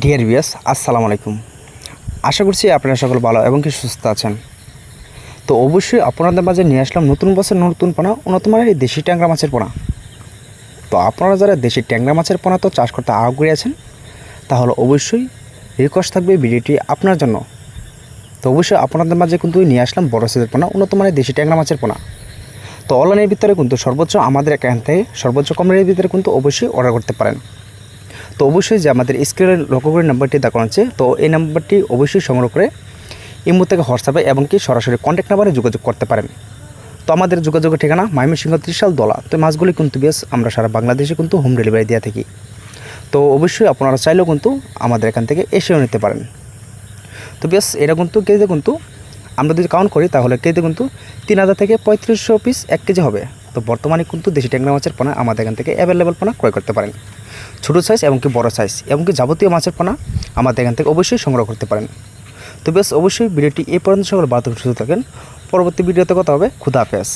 Deer বিয়াস আসসালামু আলাইকুম। আশা করছি আপনারা সকল ভালো এবং কি সুস্থ আছেন। তো অবশ্যই আপনাদের মাঝে নিয়ে আসলাম নতুন বছর নতুন পোনা উন্নত মানের এই দেশি ট্যাংরা মাছের পোনা। তো আপনারা যারা দেশি ট্যাংরা মাছের পোনা তো চাষ করতে আগ্রহী আছেন, তাহলে অবশ্যই রিকোয়েস্ট থাকবে ভিডিওটি আপনার জন্য। তো অবশ্যই আপনাদের মাঝে কিন্তু নিয়ে আসলাম বড় সাইজের পোনা উন্নত মানের দেশি ট্যাংরা মাছের পোনা। তো অনলাইনের ভিতরে কিন্তু সর্বোচ্চ আমাদের থেকে সর্বোচ্চ কম রেটের ভিতরে কিন্তু অবশ্যই অর্ডার করতে পারেন। তো অবশ্যই যে আমাদের স্ক্রিনের লক্ষ্য করে নাম্বারটি দেখানো হচ্ছে, তো এই নাম্বারটি অবশ্যই সংগ্রহ করে ইমো থেকে হোয়াটসঅ্যাপে এবং কি সরাসরি কন্ট্যাক্ট নাম্বারে যোগাযোগ করতে পারেন। তো আমাদের যোগাযোগের ঠিকানা ময়মনসিংহ ত্রিশাল দলা। তো মাছগুলি কিন্তু বেশ আমরা সারা বাংলাদেশে কিন্তু হোম ডেলিভারি দিয়ে থাকি। তো অবশ্যই আপনারা চাইলেও কিন্তু আমাদের এখান থেকে এসেও নিতে পারেন। তো বেশ এটা কিন্তু কিন্তু আমরা যদি কাউন্ট করি, তাহলে কেজিতে কিন্তু তিন হাজার থেকে পঁয়ত্রিশশো পিস এক কেজি হবে। তো বর্তমানে কিন্তু দেশি ট্যাংরা মাছের পোনা আমাদের এখান থেকে অ্যাভেলেবেল পোনা ক্রয় করতে পারেন। ছোটো সাইজ এবং কি বড় সাইজ এবং কি যাবতীয় মাছের পোনা আমাদের এখান থেকে অবশ্যই সংগ্রহ করতে পারেন। তো বেশ, অবশ্যই ভিডিওটি এ পর্যন্ত সকল বাধ্য সুযোগ থাকেন। পরবর্তী ভিডিওতে কথা হবে। খুদা হাফেজ।